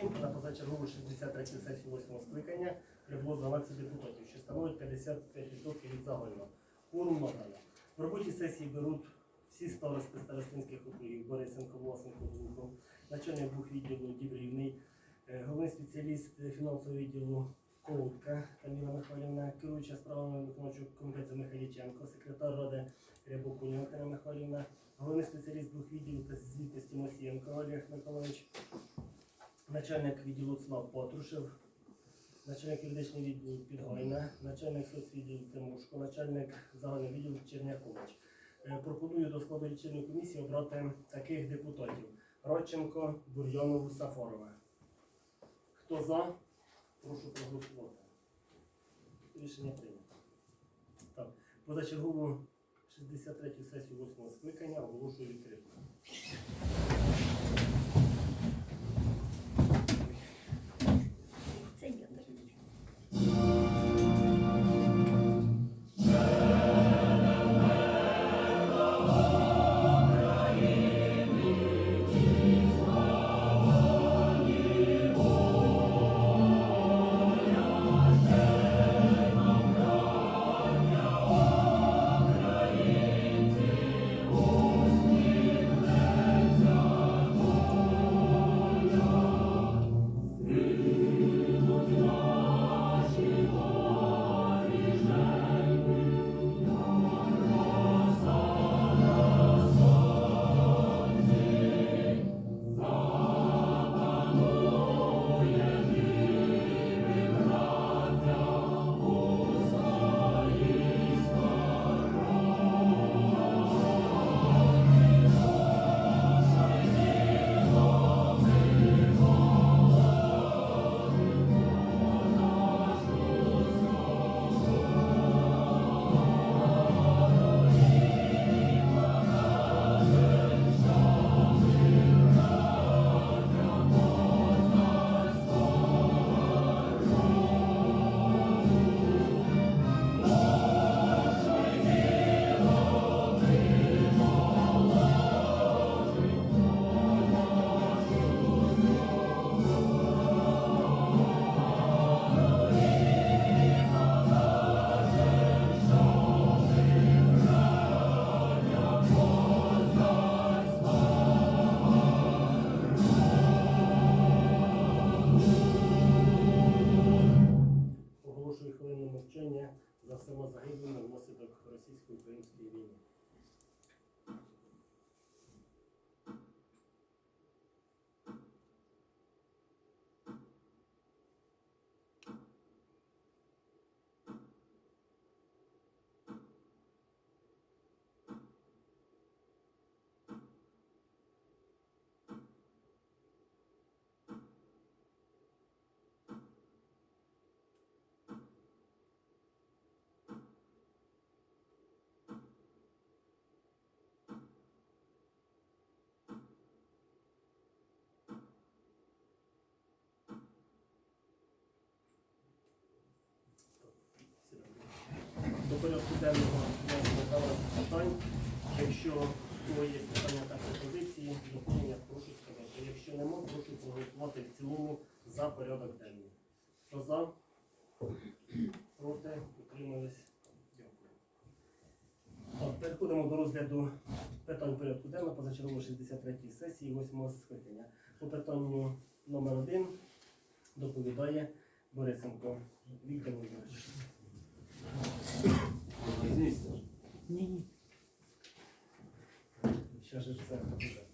комісії на позачергову 63 сесію 8 скликання прибуло 12 депутатів, що становить 55% від загального. Кворум надано. В роботі сесії беруть всі старости старостинських округів Борисенко, Власенко, Глухов, начальник двох відділу Дібрівний, е, головний спеціаліст фінансового відділу Ковутка Таміла Михайлівна, керуюча справами виконавчого комітету Михайліченко, секретар ради Рябокуня Антона Михайлівна, головний спеціаліст двох відділів та звітності Мосієнко Олег Миколаївич, начальник відділу ЦНА Патрушев, начальник юридичного відділу Підгайна, начальник соцвідділу Тимошко, начальник загального відділу Чернякович. Е, Пропоную до складу лічильної комісії обрати таких депутатів: Родченко, Бур'янову, Сафарова. Хто за? Прошу проголосувати. Рішення прийнято. Позачергову 63 сесію 8 скликання оголошую відкритою. За загиблими внаслідок російсько-української війни. До порядку денного зараз питань. Якщо у є питання та пропозиції, доповнення, прошу сказати. Якщо нема, прошу проголосувати в цілому за порядок денний. Хто за? Проти? Утримались? Дякую. Переходимо до розгляду питань порядку денного позачергової 63 сесії 8 скликання. По питанню номер 1 доповідає Борисенко Віктор Володимирович. Ні. Ще ж все буде.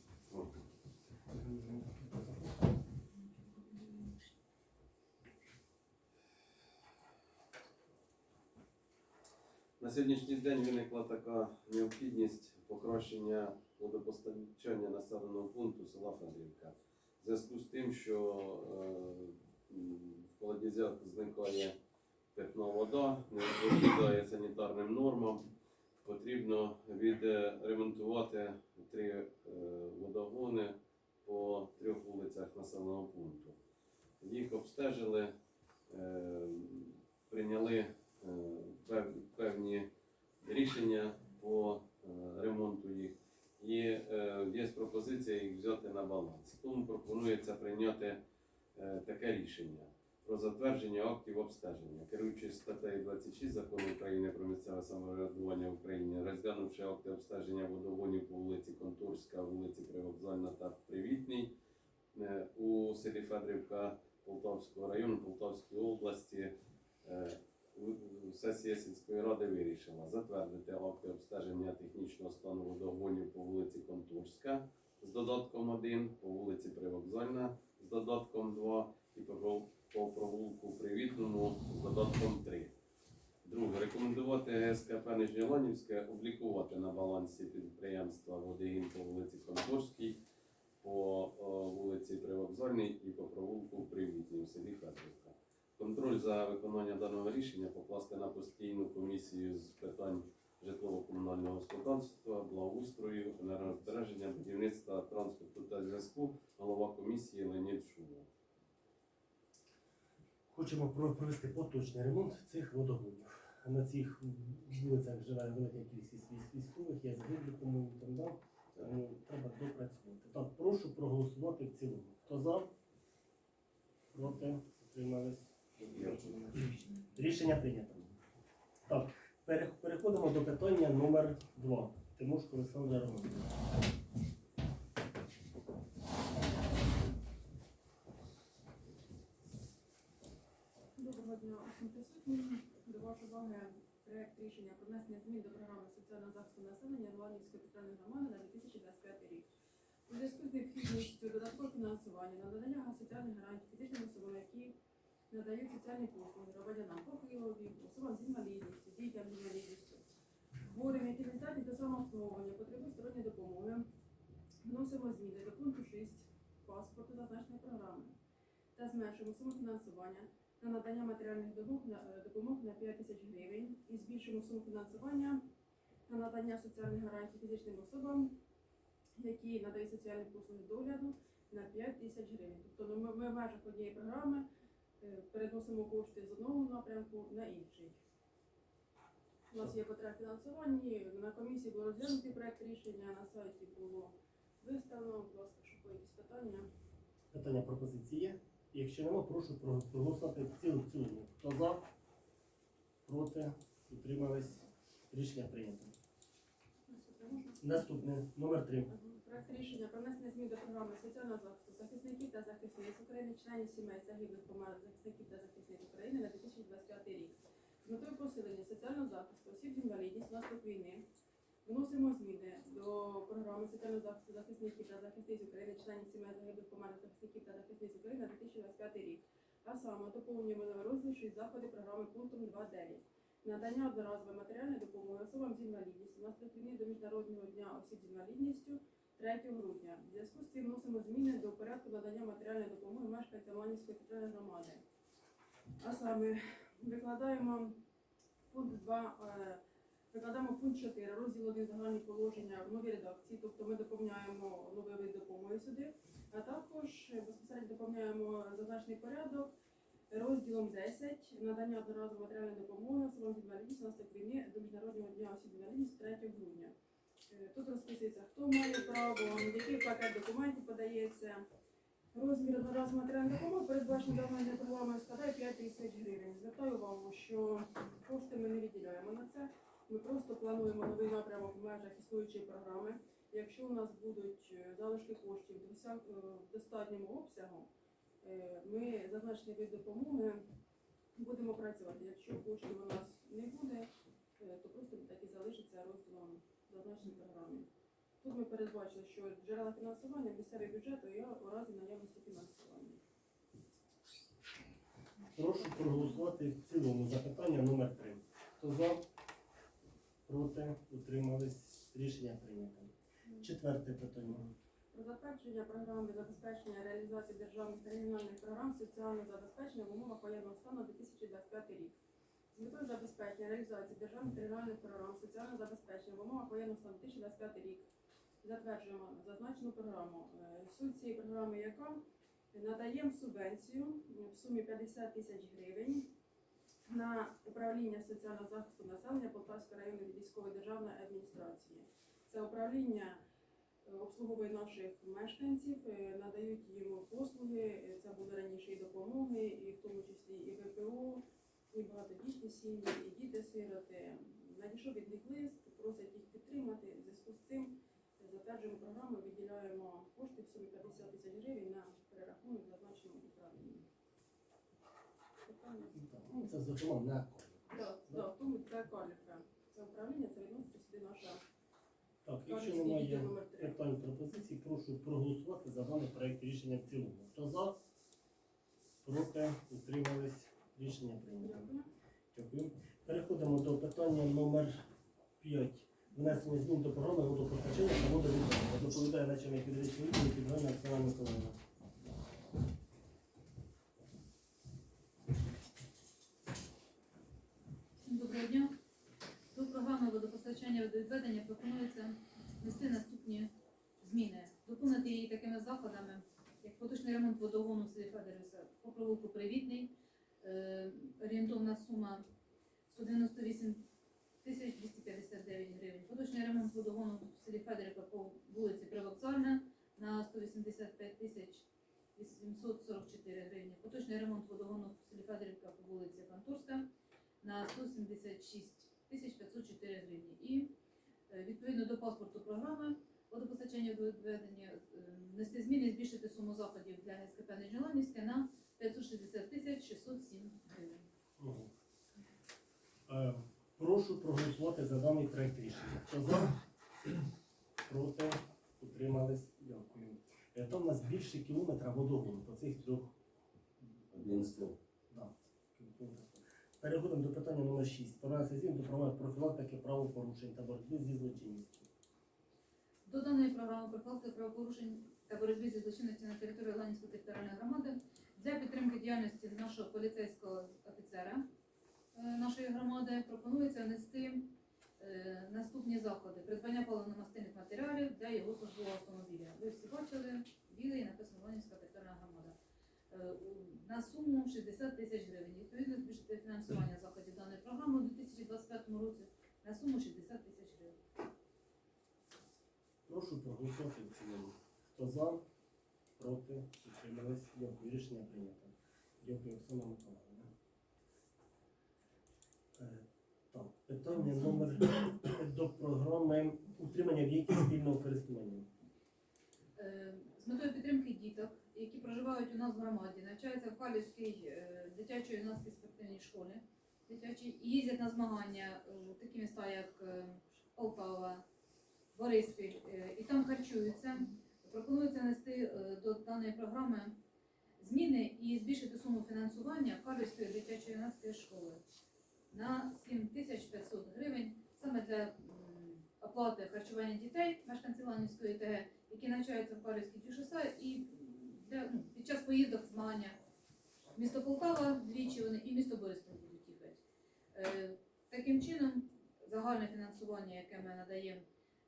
На сьогоднішній день виникла така необхідність покращення водопостачання населеного пункту села Федрівка. В зв'язку з тим, що е, в колодязях зникає питна вода, не відповідає санітарним нормам, потрібно відремонтувати три е, водогони по трьох вулицях населеного пункту. Їх обстежили, е, прийняли е, певні рішення по е, ремонту їх. І е, є пропозиція їх взяти на баланс. Тому пропонується прийняти е, таке рішення про затвердження актів обстеження. Керуючись статтею 26 закону України про місцеве самоврядування в Україні, розглянувши акти обстеження водогонів по вулиці Конторська, вулиці Привокзальна та Привітній е, у селі Федрівка Полтавського району Полтавської області. е, Сесія сільської ради вирішила затвердити акти обстеження технічного стану водогонів по вулиці Конторська з додатком 1, по вулиці Привокзальна з додатком 2 і по пров- по провулку Привітному з додатком 3. Друге, рекомендувати СКП Нижньоланівське облікувати на балансі підприємства водогін по вулиці Конторській, по о, вулиці Привокзальній і по провулку Привітній в селі Федорівка. Контроль за виконання даного рішення покласти на постійну комісію з питань житлово-комунального господарства, благоустрою, енергозбереження, будівництва, транспорту та зв'язку, голова комісії Леонід Шумов. Хочемо про- провести поточний ремонт цих водогонів. На цих вулицях живе велика кількість військових, я загиблих, тому там дав. Треба допрацювати. Так, прошу проголосувати в цілому. Хто за? Проти? Утримались? Рішення прийнято. Так, переходимо до питання номер 2. Тимошко Олександр Романович. Доброго дня усім присутнім. До вашої уваги проект рішення про внесення змін до програми соціального захисту населення Іванівської територіальної громади на 2025 рік. У зв'язку з необхідністю додаткового фінансування на надання соціальних гарантій фізичним особам, які надають соціальні послуги громадянам похилові, особам з інвалідністю, дітям з інвалідністю, хворим, які не здатні до самообслуговування, потребують сторонньої допомоги. Вносимо зміни до пункту 6 паспорту зазначеної програми та зменшуємо суму фінансування на надання матеріальних допомог на, е, допомог на 5 тисяч гривень і збільшимо суму фінансування на надання соціальних гарантій фізичним особам, які надають соціальні послуги догляду на 5 тисяч гривень. Тобто ну, ми, в межах однієї програми е, переносимо кошти з одного напрямку на інший. У нас є потреба фінансування. На комісії було розглянутий проект рішення, на сайті було виставлено. Будь ласка, якісь питання. Питання пропозиції є? Якщо нема, прошу проголосувати в цілому. Хто за? Проти? Утримались? Рішення прийнято. Наступне номер 3. Проект рішення про внесення змін до програми соціального захисту захисників та захисниць України, членів сімей загиблих померлих захисників та захисниць України на 2025 рік. З метою посилення соціального захисту осіб з інвалідністю внаслідок війни вносимо зміни до програми соціального захисту захисників та захисниць України, членів сімей загиблих померлих захисників та захисниць України на 2025 рік. А саме доповнюємо 6 заходи програми пунктом 2.9. Надання одноразової матеріальної допомоги особам з інвалідністю внаслідок війни до Міжнародного дня осіб з інвалідністю 3 грудня. В зв'язку з цим вносимо зміни до порядку надання матеріальної допомоги мешканцям Ланівської територіальної громади. А саме викладаємо пункт 2, е, викладаємо пункт 4, розділ 1 загальні положення в новій редакції, тобто ми доповняємо новий вид допомоги сюди, а також безпосередньо доповняємо зазначений порядок розділом 10 надання одноразової матеріальної допомоги особам з інвалідністю внаслідок війни до Міжнародного дня осіб інвалідністю 3 грудня. Е, Тут розписується, хто має право, який пакет документів подається. Розмір одноразової матеріальної допомоги передбачений даною програмою складає 5 тисяч гривень. Звертаю увагу, що кошти ми не виділяємо на це. Ми просто плануємо новий напрямок в межах існуючої програми. Якщо у нас будуть е, залишки коштів в е, достатньому обсягу, е, ми зазначені вид допомоги будемо працювати. Якщо коштів у нас не буде, то просто так і залишиться розділом зазначеної програми. Тут ми передбачили, що джерела фінансування місцевий бюджет і у разі наявності фінансування. Прошу проголосувати в цілому за питання номер 3. Хто за? Проти? Утримались? Рішення прийнято. Четверте питання. Про затвердження програми забезпечення реалізації державних та регіональних програм соціального забезпечення в умовах воєнного стану 2025 рік. З метою забезпечення реалізації державних та регіональних програм соціального забезпечення в умовах воєнного стану 2025 рік затверджуємо зазначену програму. Е, Суть цієї програми яка надаємо субвенцію в сумі 50 тисяч гривень на управління соціального захисту населення Полтавської районної військової державної адміністрації. Це управління е, обслуговує наших мешканців, е, надають їм послуги. Е, Це були раніше і допомоги, і в тому числі і ВПО, і багатодітні сім'ї, і діти-сироти. Надійшов від них лист, просять їх підтримати. В зв'язку з цим затверджуємо програму, виділяємо кошти в сумі 50 тисяч гривень на перерахунок зазначеному управлінні. Ну, це зокрема на Так, тому це каліка. Це управління, це відноситься сюди наша Так, якщо немає питань пропозицій, прошу проголосувати за даний проект рішення в цілому. Хто за? Проти? Утримались? Рішення прийнято. Дякую. Переходимо до питання номер 5. Внесення змін до програми водопостачання та водовідведення. Доповідає начальник юридичної відділу Підгорна Оксана Миколаївна. Всім Доброго дня. До програми водопостачання водовідведення пропонується внести наступні зміни. Доповнити її такими заходами, як поточний ремонт водогону селі Федориса по провулку Привітний, е, орієнтовна сума 198 тисяч 259 гривень. Поточний ремонт водогону в селі Федорівка по вулиці Привокзальна на 185 тисяч 844 гривні. Поточний ремонт водогону в селі Федорівка по вулиці Конторська на 176 тисяч 504 гривні. І е, відповідно до паспорту програми водопостачання до відведення е, внести зміни і збільшити суму заходів для ГСКП Нижньоланівське на 560 тисяч 607 гривень. Е, Прошу проголосувати за даний проект рішення. Хто за? Проти? Утримались? Дякую. Е, Там у нас більше кілометра водогону по цих трьох. Один слов. Да. Переходимо до питання номер 6. Про внесення змін до програми профілактики правопорушень та боротьби зі злочинністю. До даної програми профілактики правопорушень та боротьби зі злочинністю на території Ланівської територіальної громади для підтримки діяльності нашого поліцейського офіцера е, нашої громади пропонується внести е, наступні заходи: придбання паливно-мастильних матеріалів для його службового автомобіля. Ви всі бачили білий написано Ланівська територіальна громада. Е, На суму 60 тисяч гривень. Відповідно, збільшити фінансування заходів даної програми у 2025 році на суму 60 тисяч гривень. Прошу проголосувати в цілому. Хто за? Проти? Утримались? Дякую. Рішення прийнято. Дякую, Оксана Миколаївна. Е, Так, питання номер до програми утримання віки спільного користування. Е, з метою підтримки діток, які проживають у нас в громаді, навчаються в Калівській е, дитячої юнацькій спортивній школі дитячій і їздять на змагання у такі міста, як е, Полтава, Бориспіль, е, і там харчуються. Пропонується внести е, до даної програми зміни і збільшити суму фінансування Калівської дитячої юнацької школи на 7500 гривень саме для оплати харчування дітей, мешканців Ланівської ТГ, які навчаються в Калівській ТЮШСА і для, ну, під час поїздок змагання місто Полтава двічі вони і місто Бориспіль будуть їхати. Е, таким чином, загальне фінансування, яке ми надаємо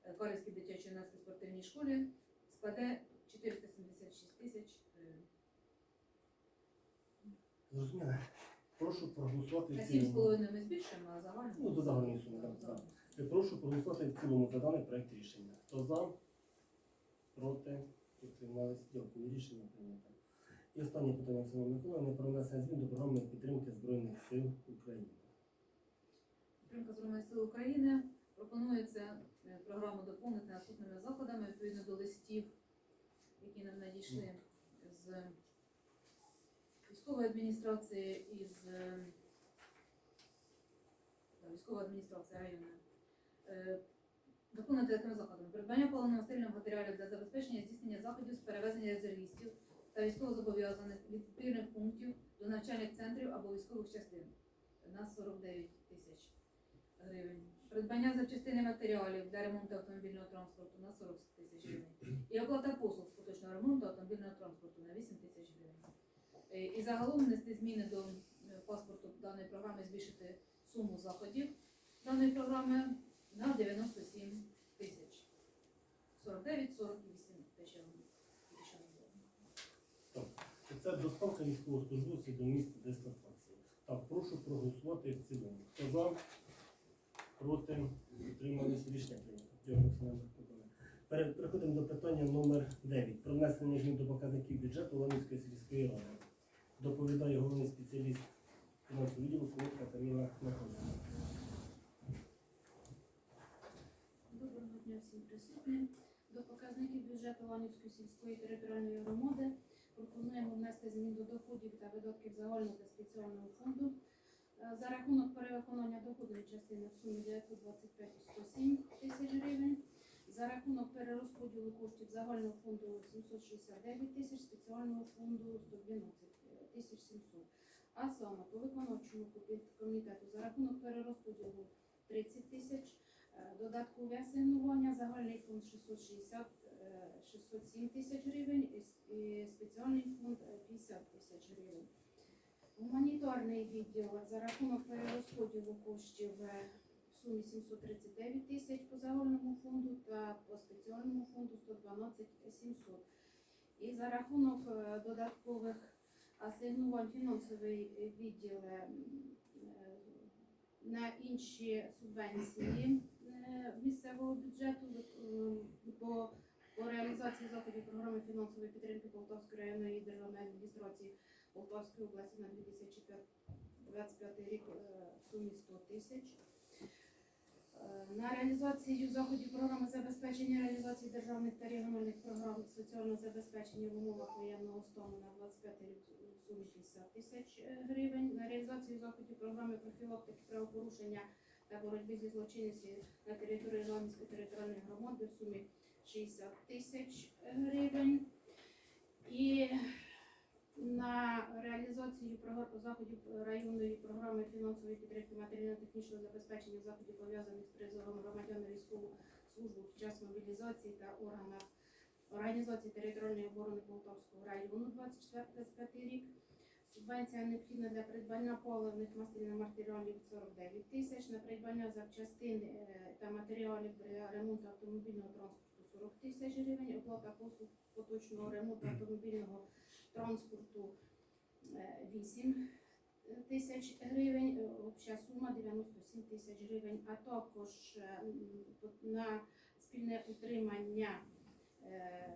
е, Калівській дитячій юнацькій спортивній школі, складе 476 тисяч гривень. Зрозуміло? Прошу проголосувати На в цілому. 7,5 ми збільшуємо, а загально. Ну, до загальної суми, так, так. Е, Прошу проголосувати в цілому за даний проект рішення. Хто за? Проти? Утримались? Дякую. Рішення прийнято. І останнє питання Оксана Миколаївна про внесення змін до програми підтримки Збройних сил України. Підтримка Збройних сил України пропонується е, програму доповнити наступними заходами відповідно до листів, які нам надійшли з військової адміністрації і з е, військової адміністрації районної. Доповнити такими заходами. Придбання паливно-мастильних матеріалів для забезпечення здійснення заходів з перевезення резервістів та військовозобов'язаних від спільних пунктів до навчальних центрів або військових частин на 49 тисяч гривень. Придбання запчастини матеріалів для ремонту автомобільного транспорту на 40 тисяч гривень. І оплата послуг з поточного ремонту автомобільного транспорту на 8 тисяч гривень. Е, І загалом внести зміни до е, паспорту даної програми, збільшити суму заходів даної програми на 97 тисяч. 49, 48 тисяч гривень. Це доставка військовослужбовців до місць дислокації. Так, прошу проголосувати в цілому. Хто за? Проти? Утримались? Рішення прийнято. Переходимо до питання номер 9 про внесення змін до показників бюджету Ланівської сільської ради. Доповідає головний спеціаліст фінансового відділу Солодка Каміла Михайлівна. Доброго дня всім присутнім. До показників бюджету Ланівської сільської територіальної громади пропонуємо внести змін до доходів та видатків загального та спеціального фонду Е, за рахунок перевиконання доходної частини в сумі 925 107 тисяч гривень. За рахунок перерозподілу коштів загального фонду 769 тисяч, спеціального фонду 112 тисяч 700. А саме по виконавчому комітету за рахунок перерозподілу 30 тисяч, Е, Додаткове асигнування, загальний фонд 660, е, 607 тисяч гривень і спеціальний фонд е, 50 тисяч гривень. Гуманітарний відділ за рахунок перерозподілу коштів е, в сумі 739 тисяч по загальному фонду та по спеціальному фонду 112 700. І за рахунок е, додаткових асигнувань фінансовий відділ е, е, на інші субвенції е, місцевого бюджету е, по, по реалізації заходів програми фінансової підтримки Полтавської районної державної адміністрації Полтавської області на 2025 рік е, в сумі 100 тисяч. Е, На реалізацію заходів програми забезпечення реалізації державних та регіональних програм соціального забезпечення в умовах воєнного стану на 25 рік в сумі 60 тисяч е, гривень. На реалізацію заходів програми профілактики правопорушення та боротьби зі злочинністю на території Іванівської територіальної громади в сумі 60 тисяч гривень. І на реалізацію заходів районної програми фінансової підтримки матеріально-технічного забезпечення заходів пов'язаних з призовом громадян військову службу під час мобілізації та органах організації територіальної оборони Полтавського району 24-25 рік. Субвенція необхідна для придбання паливних мастильних матеріалів 49 тисяч, на придбання запчастин е, та матеріалів для ремонту автомобільного транспорту 40 тисяч гривень, оплата послуг поточного ремонту автомобільного транспорту е, 8 тисяч гривень, е, обща сума 97 тисяч гривень, а також е, на спільне утримання е,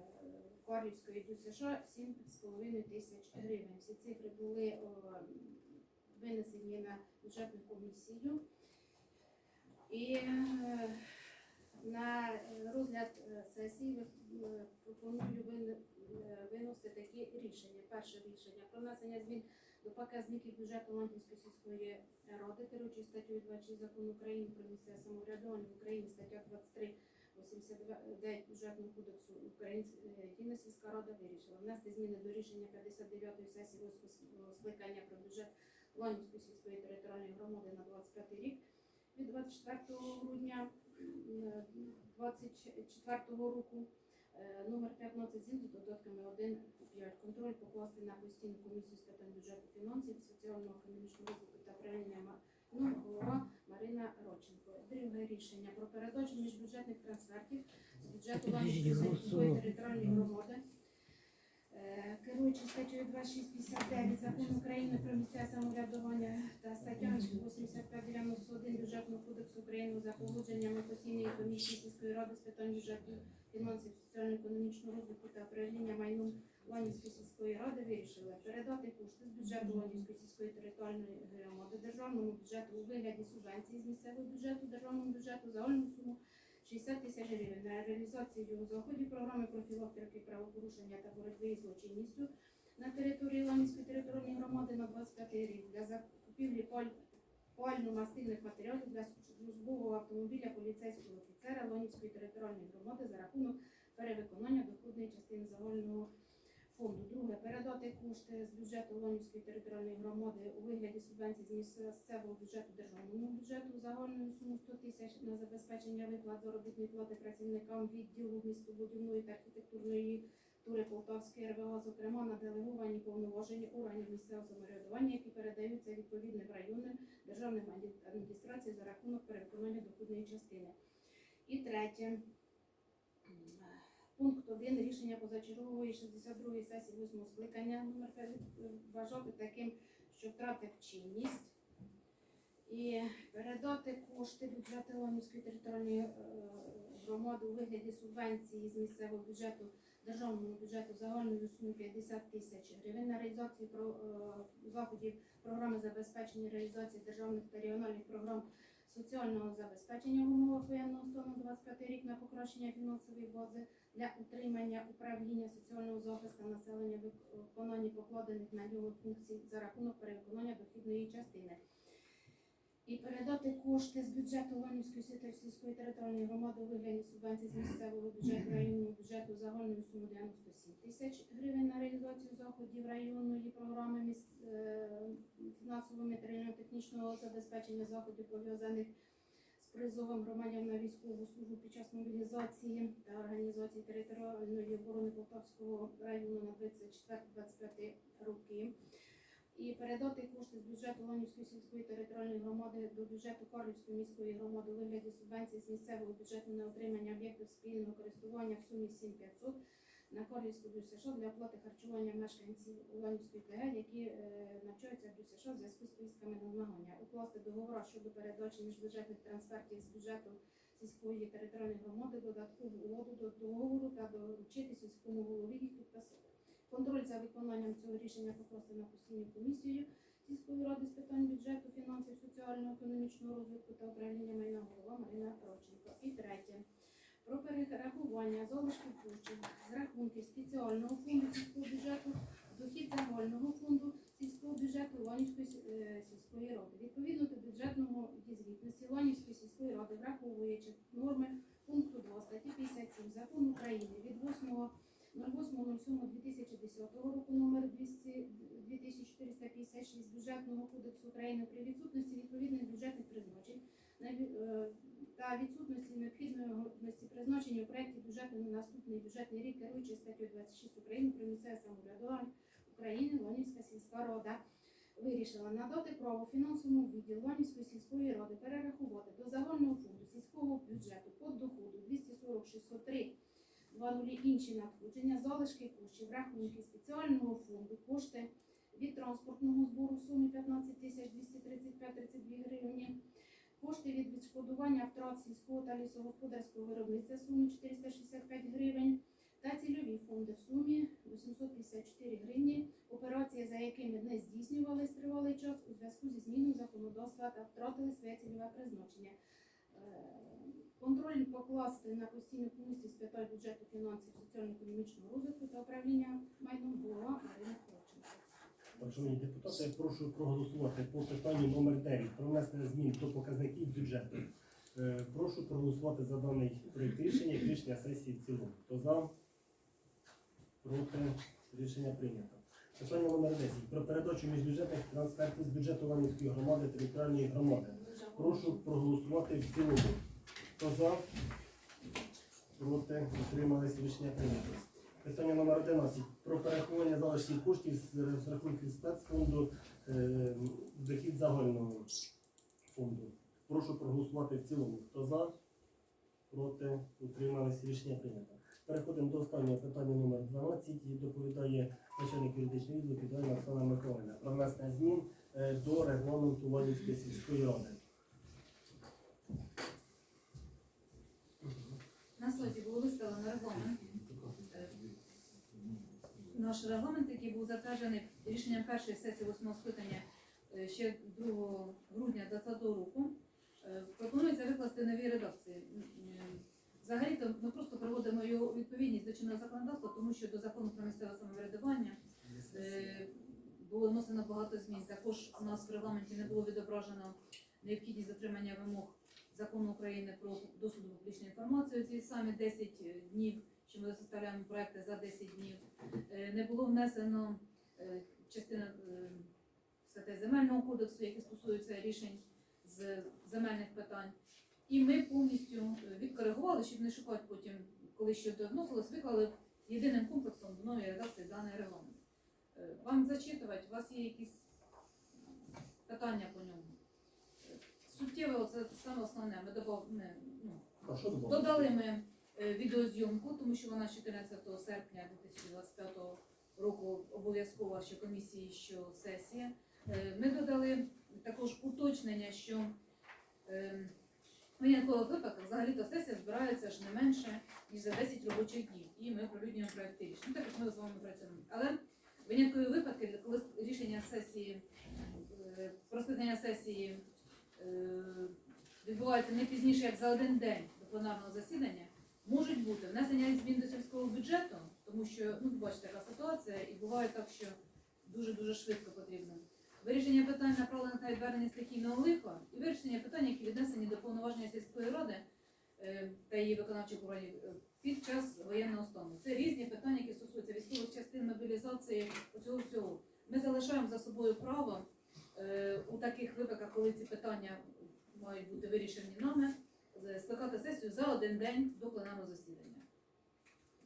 Карлівської ДЮСШ 7,5 тисяч гривень. Всі цифри були е, винесені на бюджетну комісію. І е, на розгляд е, сесії пропоную вин- виносити такі рішення. Перше рішення про внесення змін до показників бюджету Ландівської сільської ради, керуючись статтею 26 закону України про місцеве самоврядування Україні, стаття 23 89 бюджетного кодексу України Єдина сільська рада вирішила внести зміни до рішення 59-ї сесії 8 скликання про бюджет Ланівської сільської територіальної громади на 25 рік від 24 грудня м, 24 року е, номер 15 змін з додатками 1 5. Контроль покласти на постійну комісію з питань бюджету фінансів, соціального економічного розвитку та ма- ну, голова Марина Родченко. Друге рішення про передачу міжбюджетних трансфертів з бюджету Ланівської територіальної громади. Керуючи статтею 2659 закону України про місцеве самоврядування та статтями 8591 бюджетного кодексу України за погодженнями постійної комісії сільської ради з питань бюджету, фінансів, соціально-економічного розвитку та управління майном Ланівської сільської ради вирішили передати кошти з бюджету Ланівської сільської територіальної громади державному бюджету у вигляді субвенції з місцевого бюджету, державному бюджету загальну суму 60 тисяч гривень. На реалізацію заходів програми профілактики правопорушення та боротьби із злочинністю на території Ламінської територіальної громади на 25 рік для закупівлі паль... пально-мастильних матеріалів для службового автомобіля поліцейського офіцера Лонівської територіальної громади за рахунок перевиконання доходної частини загального фонду. Друге, передати кошти з бюджету Ланівської територіальної громади у вигляді субвенцій з місцевого бюджету державному бюджету загальною суму 100 тисяч на забезпечення виплат заробітної плати працівникам відділу містобудівної та архітектурної тури Полтавської РВА, зокрема на делеговані повноваження органів місцевого самоврядування, які передаються відповідним районним державним адміністрацій за рахунок перевиконання доходної частини. І третє. Пункт 1 рішення позачергової 62-ї сесії 8 скликання номер 5 вважати таким, що втратив чинність. і передати кошти бюджету Ломівської територіальної е, громади у вигляді субвенції з місцевого бюджету державного бюджету загальною сумою 50 тисяч гривень на реалізацію е, заходів програми забезпечення реалізації державних та регіональних програм соціального забезпечення в умовах воєнного стану 25 рік на покращення фінансової бази для утримання управління соціального захисту населення виконання покладених на нього функцій за рахунок перевиконання дохідної частини. І передати кошти з бюджету Ланівської сільської територіальної громади у вигляді субвенцій з місцевого бюджету районного бюджету загальною сумою 97 тисяч гривень на реалізацію заходів районної програми міс- е, фінансового матеріально-технічного забезпечення заходів пов'язаних з призовом громадян на військову службу під час мобілізації та організації територіальної оборони Полтавського району на 24-25 роки. І передати кошти з бюджету Ланівської сільської територіальної громади до бюджету Карлівської міської громади у вигляді субвенції з місцевого бюджету на отримання об'єктів спільного користування в сумі 7500 на Карлівську ДЮСШ для оплати харчування мешканців Ланівської ТГ, які е, навчаються в ДЮСШ в зв'язку з поїздками на змагання. Укласти договора щодо передачі міжбюджетних трансфертів з бюджету сільської територіальної громади додаткову угоду до договору та доручити сільському голові їх підписати. Контроль за виконанням цього рішення покласти на постійну комісію сільської ради з питань бюджету, фінансів, соціального, економічного розвитку та управління майна голова Марина Роченко. І третє. Про перерахування залишків коштів з рахунків спеціального фонду сільського бюджету дохід загального фонду сільського бюджету Ланівської е, сільської ради. Відповідно до бюджетного звітності Ланівської сільської ради, враховуючи норми пункту 2 статті 57 Закону України від 8 08.07.2010 року номер 200 2456 Бюджетного кодексу України при відсутності відповідних бюджетних призначень на е, та відсутності необхідності призначення у проєкті бюджету на наступний бюджетний рік керуючи статтю 26 України про місцеве самоврядування України Ланівська сільська рада вирішила надати право фінансовому відділу Ланівської сільської ради перерахувати до загального фонду сільського бюджету по доходу 240 603 два нулі інші надходження, залишки коштів, рахунки спеціального фонду, кошти від транспортного збору в сумі 15 тисяч 235-32 гривні, кошти від відшкодування втрат сільського та лісогосподарського виробництва в сумі 465 гривень та цільові фонди в сумі 854 гривні, операції, за якими не здійснювались тривалий час у зв'язку зі зміною законодавства та втратили своє цільове призначення. Е, Контроль покласти на постійну комісію з питань бюджету, фінансів, соціально-економічного розвитку та управління майном голова Марина Кравченко. Так, шановні депутати, я прошу проголосувати по питанню номер 9 про внесення змін до показників бюджету. Е, Прошу проголосувати за даний проєкт рішення як рішення сесії в цілому. Хто за? Проти? Рішення прийнято. Питання номер 10 про передачу міжбюджетних трансфертів з бюджету Ланівської громади територіальної громади. Прошу проголосувати в цілому. Хто за? Проти? Утримались рішення прийнято. Питання номер 11. Про перерахування залишків коштів з рахунків спецфонду е, дохід загального фонду. Прошу проголосувати в цілому. Хто за? Проти? Утримались рішення прийнято. Переходимо до останнього питання номер 12. І доповідає начальник юридичного відділу Оксана Миколаївна про внесення змін е, до регламенту Ладівської сільської ради. На слайді було виставлено регламент. Наш регламент, який був затверджений рішенням першої сесії восьмого скликання е, ще 2 грудня 2020 року, е, пропонується викласти нові редакції. Взагалі-то ми просто приводимо його відповідність до чинного законодавства, тому що до закону про місцеве самоврядування е, було внесено багато змін. Також у нас в регламенті не було відображено необхідність дотримання вимог закону України про доступ до публічної інформації. Ці самі 10 днів, що ми составляємо проекти за 10 днів. Е, Не було внесено е, частина е, статей земельного кодексу, які стосуються рішень з земельних питань. І ми повністю е, відкоригували, щоб не шукати потім, коли щось вносилось, виклали єдиним комплексом в новій редакції даний регламент. Е, Вам зачитувати, у вас є якісь питання по ньому? Суттєво, це саме основне. Ми добав, ну, А що добавити? Додали ми е, відеозйомку, тому що вона з 14 серпня 2025 року обов'язкова що комісії, що сесія. Е, Ми додали також уточнення, що е, в виняткових випадках взагалі-то сесія збирається ж не менше, ніж за 10 робочих днів. І ми оприлюднюємо проєкти рішень. Так як ми з вами працюємо. Але виняткові випадки, коли рішення сесії, е, про скликання сесії е, відбувається не пізніше, як за один день до пленарного засідання, можуть бути внесення змін до сільського бюджету, тому що ну бачите, яка ситуація, і буває так, що дуже дуже швидко потрібно. Вирішення питань, направлених на відвернення стихійного лиха, і вирішення питань, які віднесені до повноваження сільської ради е, та її виконавчих органів е, під час воєнного стану. Це різні питання, які стосуються військових частин, мобілізації, цього всього. Ми залишаємо за собою право у таких випадках, коли ці питання мають бути вирішені нами, е, скликати сесію за один день до пленарного засідання.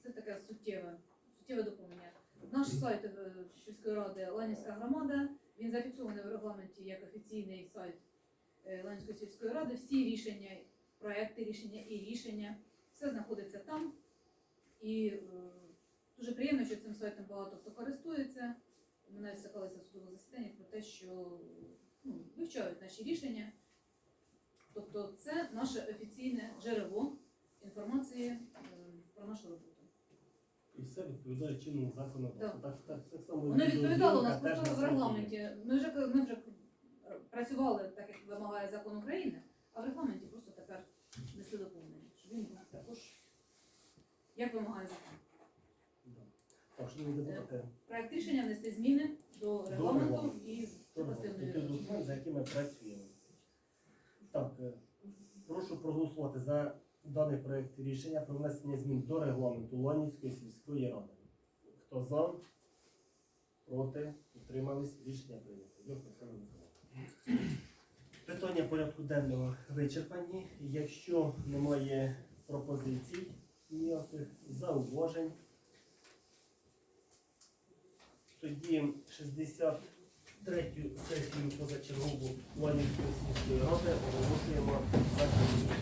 Це таке суттєве, суттєве доповнення. Наш сайт е, сільської ради Ланівська громада, він зафіксований в регламенті як офіційний сайт е, Ланівської сільської ради. Всі рішення, проекти рішення і рішення, все знаходиться там. І е, дуже приємно, що цим сайтом багато хто користується. Ми навіть стикалися в судових засіданнях про те, що ну, вивчають наші рішення. Тобто це наше офіційне джерело інформації е, про нашу роботу. І все відповідає чинному законодавству. Так, так, так само Воно відповідало у нас просто в регламенті. Ми вже ми вже працювали так, як вимагає закон України, а в регламенті просто тепер внесли доповнення, щоб він був також як вимагає закон. Так, депутати, Проект рішення внести зміни до регламенту регламенту. і документи, за якими працюємо. Так, е, прошу проголосувати за даний проект рішення про внесення змін до регламенту Ланівської сільської ради. Хто за, проти, утримались, рішення прийнято. Дякую, Оксана Миколаївна. Питання порядку денного вичерпані. Якщо немає пропозицій, ніяких зауважень, тоді 63-ю сесію позачергову Ванівської сільської ради оголошуємо закінчення.